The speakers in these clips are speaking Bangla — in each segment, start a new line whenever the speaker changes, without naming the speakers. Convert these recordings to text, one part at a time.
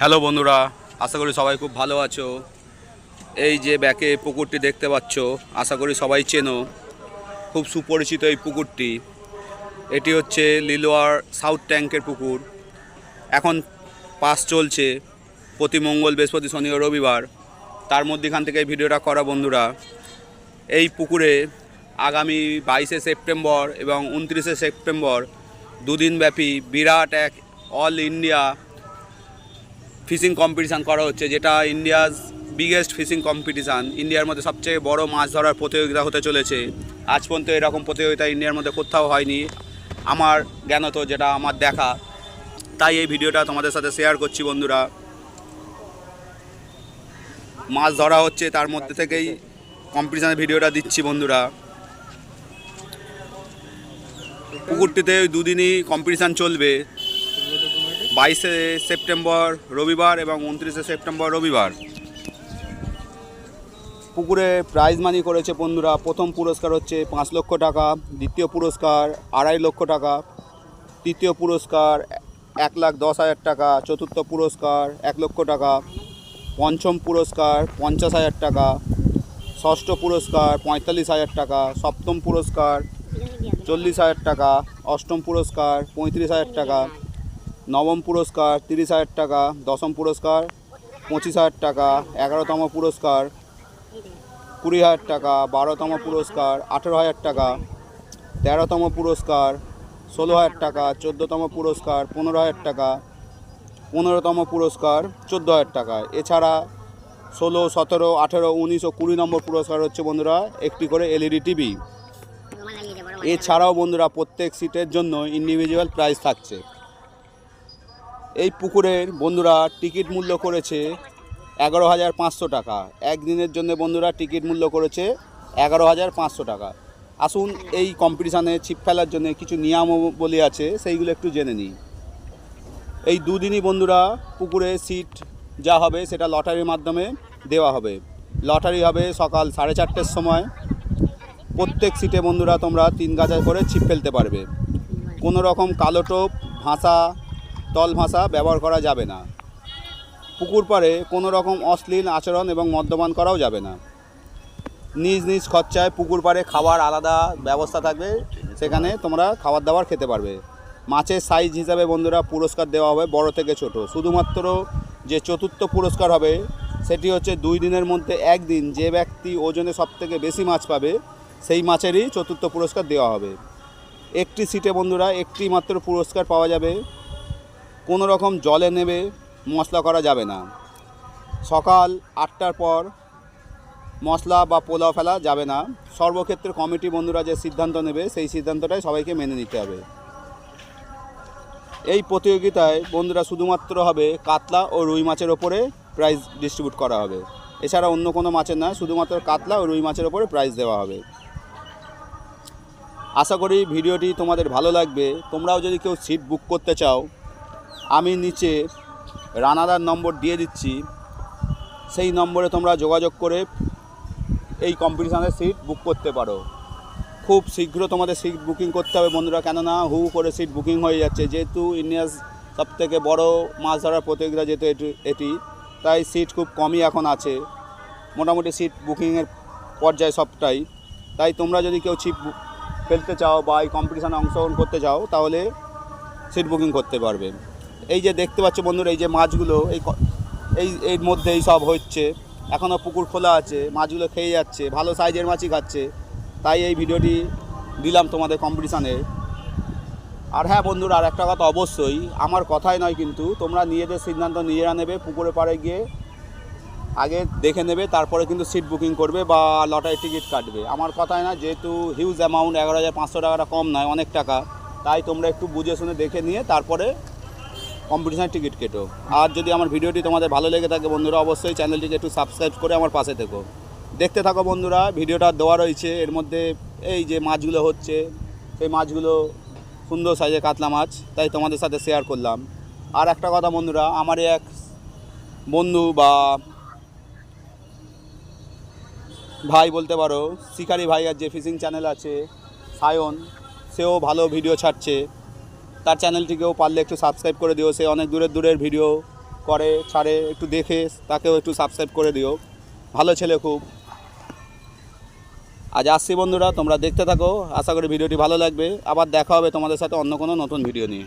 হ্যালো বন্ধুরা, আশা করি সবাই খুব ভালো আছো। এই যে ব্যাকে পুকুরটি দেখতে পাচ্ছ, আশা করি সবাই চেনো। খুব সুপরিচিত এই পুকুরটি। এটি হচ্ছে লিলোয়ার সাউথ ট্যাঙ্কের পুকুর। এখন পাস চলছে প্রতি মঙ্গল, বৃহস্পতি, শনি রবিবার। তার মধ্যেখান থেকে ভিডিওটা করা বন্ধুরা। এই পুকুরে আগামী বাইশে সেপ্টেম্বর এবং উনত্রিশে সেপ্টেম্বর দুদিনব্যাপী বিরাট এক অল ইন্ডিয়া ফিশিং কম্পিটিশান করা হচ্ছে, যেটা ইন্ডিয়াজ বিগেস্ট ফিশিং কম্পিটিশান ইন্ডিয়ার মধ্যে সবচেয়ে বড় মাছ ধরার প্রতিযোগিতা হতে চলেছে। আজ পর্যন্ত এরকম প্রতিযোগিতা ইন্ডিয়ার মধ্যে কোথাও হয়নি, আমার জ্ঞানত যেটা আমার দেখা। তাই এই ভিডিওটা তোমাদের সাথে শেয়ার করছি বন্ধুরা। মাছ ধরা হচ্ছে, তার মধ্যে থেকেই কম্পিটিশানের ভিডিওটা দিচ্ছি বন্ধুরা। পুকুরটিতে দুদিনই কম্পিটিশান চলবে। বাইশে সেপ্টেম্বর রবিবার এবং উনত্রিশে সেপ্টেম্বর রবিবার। পুকুরে প্রাইজ মানি করেছে বন্ধুরা। প্রথম পুরস্কার হচ্ছে পাঁচ লক্ষ টাকা, দ্বিতীয় পুরস্কার আড়াই লক্ষ টাকা, তৃতীয় পুরস্কার এক লাখ দশ হাজার টাকা, চতুর্থ পুরস্কার এক লক্ষ টাকা, পঞ্চম পুরস্কার পঞ্চাশ হাজার টাকা, ষষ্ঠ পুরস্কার পঁয়তাল্লিশ হাজার টাকা, সপ্তম পুরস্কার চল্লিশ হাজার টাকা, অষ্টম পুরস্কার পঁয়ত্রিশ হাজার টাকা নবম পুরস্কার তিরিশ হাজার টাকা, দশম পুরস্কার পঁচিশ হাজার টাকা, এগারোতম পুরস্কার কুড়ি হাজার টাকা, বারোতম পুরস্কার আঠেরো হাজার টাকা, তেরোতম পুরস্কার ষোলো হাজার টাকা, চোদ্দোতম পুরস্কার পনেরো হাজার টাকা, পনেরোতম পুরস্কার চোদ্দ হাজার টাকা। এছাড়া ষোলো, সতেরো, আঠেরো, উনিশ ও কুড়ি নম্বর পুরস্কার হচ্ছে বন্ধুরা একটি করে এলইডি টিভি। এছাড়াও বন্ধুরা প্রত্যেক সিটের জন্য ইন্ডিভিজুয়াল প্রাইজ থাকছে। এই পুকুরের বন্ধুরা টিকিট মূল্য করেছে এগারো হাজার পাঁচশো টাকা। একদিনের জন্য বন্ধুরা টিকিট মূল্য করেছে এগারো হাজার পাঁচশো টাকা। আসুন এই কম্পিটিশানে ছিপ ফেলার জন্য কিছু নিয়মাবলী আছে, সেইগুলো একটু জেনে নিই। এই দুদিনই বন্ধুরা পুকুরে সিট যা হবে সেটা লটারির মাধ্যমে দেওয়া হবে। লটারি হবে সকাল সাড়ে চারটের সময়। প্রত্যেক সিটে বন্ধুরা তোমরা তিন গাছা করে ছিপ ফেলতে পারবে। কোনো রকম কালো টোপ ভাষা তল ভাষা ব্যবহার করা যাবে না। পুকুর পাড়ে কোনো রকম অশ্লীল আচরণ এবং মদ্যপান করাও যাবে না। নিজ নিজ খরচায় পুকুর পাড়ে খাবার আলাদা ব্যবস্থা থাকবে, সেখানে তোমরা খাবার দাবার খেতে পারবে। মাছের সাইজ হিসাবে বন্ধুরা পুরস্কার দেওয়া হবে বড় থেকে ছোট। শুধুমাত্র যে চতুর্থ পুরস্কার হবে, সেটি হচ্ছে দুই দিনের মধ্যে একদিন যে ব্যক্তি ওজনে সবথেকে বেশি মাছ পাবে, সেই মাছেরই চতুর্থ পুরস্কার দেওয়া হবে। একটি সিটে বন্ধুরা একটি মাত্র পুরস্কার পাওয়া যাবে। কোনো রকম জলে নেবে, মশলা করা যাবে না। সকাল আটটার পর মশলা বা পোলাও ফেলা যাবে না। সর্বক্ষেত্রে কমিটি বন্ধুরা যে সিদ্ধান্ত নেবে, সেই সিদ্ধান্তটাই সবাইকে মেনে নিতে হবে। এই প্রতিযোগিতায় বন্ধুরা শুধুমাত্র হবে কাতলা ও রুই মাছের ওপরে প্রাইজ ডিস্ট্রিবিউট করা হবে। এছাড়া অন্য কোনো মাছের না, শুধুমাত্র কাতলা ও রুই মাছের ওপরে প্রাইজ দেওয়া হবে। আশা করি ভিডিওটি তোমাদের ভালো লাগবে। তোমরাও যদি কেউ সিট বুক করতে চাও আমি নিচে রানাদার নম্বর দিয়ে দিচ্ছি। সেই নম্বরে তোমরা যোগাযোগ করে এই কম্পিটিশানের সিট বুক করতে পারো। খুব শীঘ্র তোমাদের সিট বুকিং করতে হবে বন্ধুরা, কেননা হু করে সিট বুকিং হয়ে যাচ্ছে। যেহেতু ইন্ডিয়াস সব থেকে বড়ো মাছ ধরার প্রতিযোগিতা যেহেতু এটি এটি, তাই সিট খুব কমই এখন আছে। মোটামুটি সিট বুকিংয়ের পর্যায়ে সবটাই। তাই তোমরা যদি কেউ ছিপ ফেলতে চাও বা এই কম্পিটিশানে অংশগ্রহণ করতে চাও, তাহলে সিট বুকিং করতে পারবে। এই যে দেখতে পাচ্ছ বন্ধুরা, এই যে মাছগুলো, এই এই, এর মধ্যেই সব হচ্ছে। এখনও পুকুর খোলা আছে, মাছগুলো খেয়ে যাচ্ছে, ভালো সাইজের মাছই খাচ্ছে। তাই এই ভিডিওটি দিলাম তোমাদের কম্পিটিশানে আর হ্যাঁ বন্ধুরা, আর একটা কথা অবশ্যই, আমার কথাই নয় কিন্তু, তোমরা নিজেদের সিদ্ধান্ত নিজেরা নেবে পুকুরে পাড়ে গিয়ে আগে দেখে নেবে, তারপরে কিন্তু সিট বুকিং করবে বা লটারি টিকিট কাটবে। আমার কথাই না যেহেতু হিউজ অ্যামাউন্ট এগারো হাজার পাঁচশো টাকাটা কম নয়, অনেক টাকা। তাই তোমরা একটু বুঝে শুনে দেখে নিয়ে, তারপরে কম্পিটিশনের টিকিট কেটো। আর যদি আমার ভিডিওটি তোমাদের ভালো লেগে থাকে বন্ধুরা, অবশ্যই চ্যানেলটিকে একটু সাবস্ক্রাইব করে আমার পাশে থেকো। দেখতে থাকো বন্ধুরা, ভিডিওটা দেওয়া রয়েছে। এর মধ্যে এই যে মাছগুলো হচ্ছে, সেই মাছগুলো সুন্দর সাইজে কাতলা মাছ, তাই তোমাদের সাথে শেয়ার করলাম। আর একটা কথা বন্ধুরা, আমারই এক বন্ধু বা ভাই বলতে পারো, শিকারি ভাই আর যে ফিশিং চ্যানেল আছে, সায়ন, সেও ভালো ভিডিও ছাড়ছে। তার চ্যানেলটিকেও পারলে একটু সাবস্ক্রাইব করে দিও। সে অনেক দূরের দূরের ভিডিও করে, ছাড়ে, একটু দেখে, তাকেও একটু সাবস্ক্রাইব করে দিও। ভালো ছেলে খুব। আজ আসছি বন্ধুরা, তোমরা দেখতে থাকো। আশা করি ভিডিওটি ভালো লাগবে। আবার দেখা হবে তোমাদের সাথে অন্য কোনো নতুন ভিডিও নিয়ে।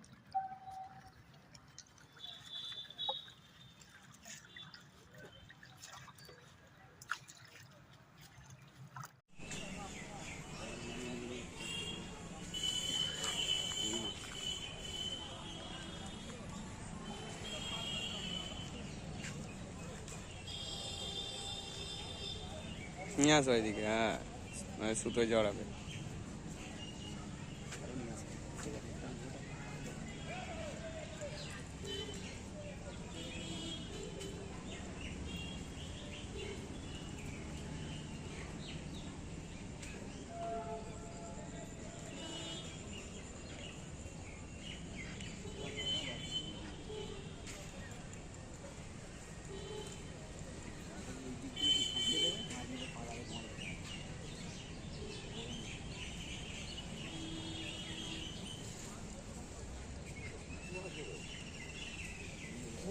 নিয়ে আসো এদিকে হ্যাঁ। মানে সুতো জড়াবে।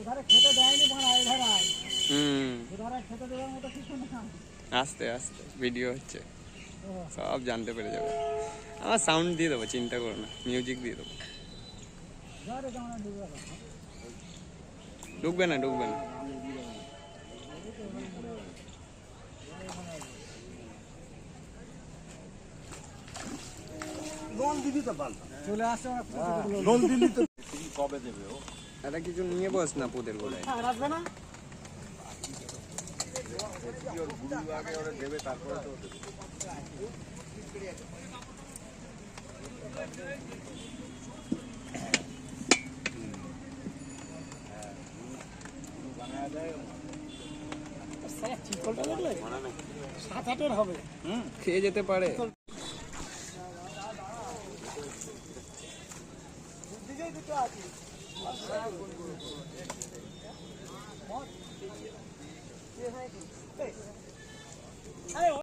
ওধারে খেতে দেয়নি মারা এধারে আয়
হুম।
ওধারে খেতে দেওয়ার মতো কিছু না।
আস্তে আস্তে ভিডিও হচ্ছে। সব জানতে পেরে যাবে। আমার সাউন্ড দিয়ে দেবো চিন্তা করো না মিউজিক দিয়ে দেবো।
ঢুকবে না।
ঢুকবে না। ঢুকবে না
চলে আসছে আমার
এটা কিছু নিয়ে বস না পুদের গোলায়
আসবে না? সাত আটের হবে।
খেয়ে যেতে পারে।
দুটো আছে। আরে